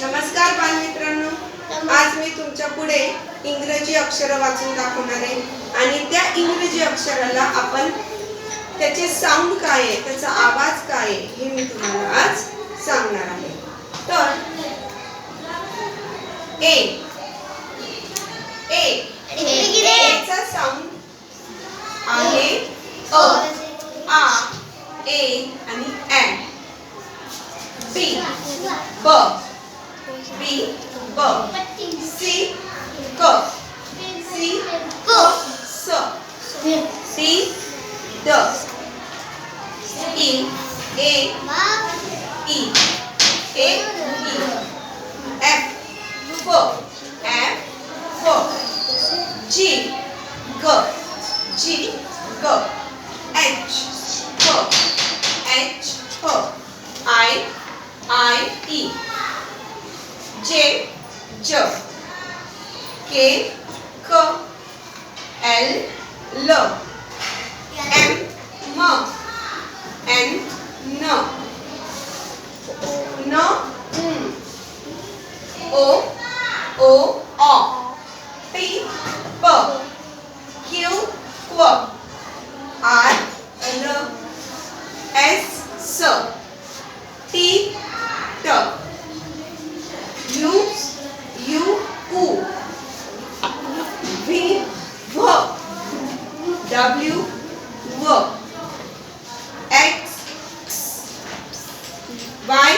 नमस्कार बालमित्रांनो. आज मी तुमच्यापुढे इंग्रजी अक्षर वाचून दाखवणार आहे. आणि त्या इंग्रजी अक्षराला आपण त्याचे साऊंड काय आहे त्याचा आवाज काय आहे हे मी तुम्हाला आज सांगणार आहे. तर ए. ए. एचा साऊंड आहे अ आ ए आणि ॲ बी. ब. B. go, C. Go. C. Go. So. C. Dos. E. A. E. A. E. F. go, F. go, G. Go. G. Go. H. Go. H. Go. I. I. E. J, J. K, K. L, L. M, M. N, N. N, N. O, O, O. P, P. Q, Q. R, R. S, S. T, T. W व X Y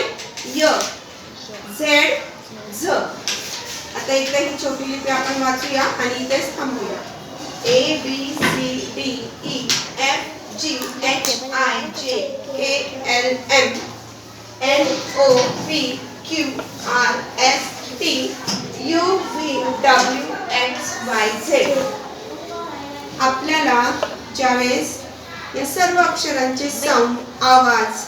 य Z झ आता इकडे ही छोटी लिपी आपण वाचूया आणि इथेच थांबूया. A B C D E F G H I J K L M N O P Q R S T U V W X Y Z आपल्याला ज्यावेळेस या सर्व अक्षरांचे साऊंड आवाज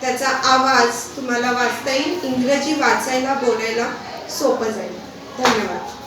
त्याचा आवाज तुम्हाला वाचता येईल. इंग्रजी वाचायला बोलायला सोपं जाईल. धन्यवाद.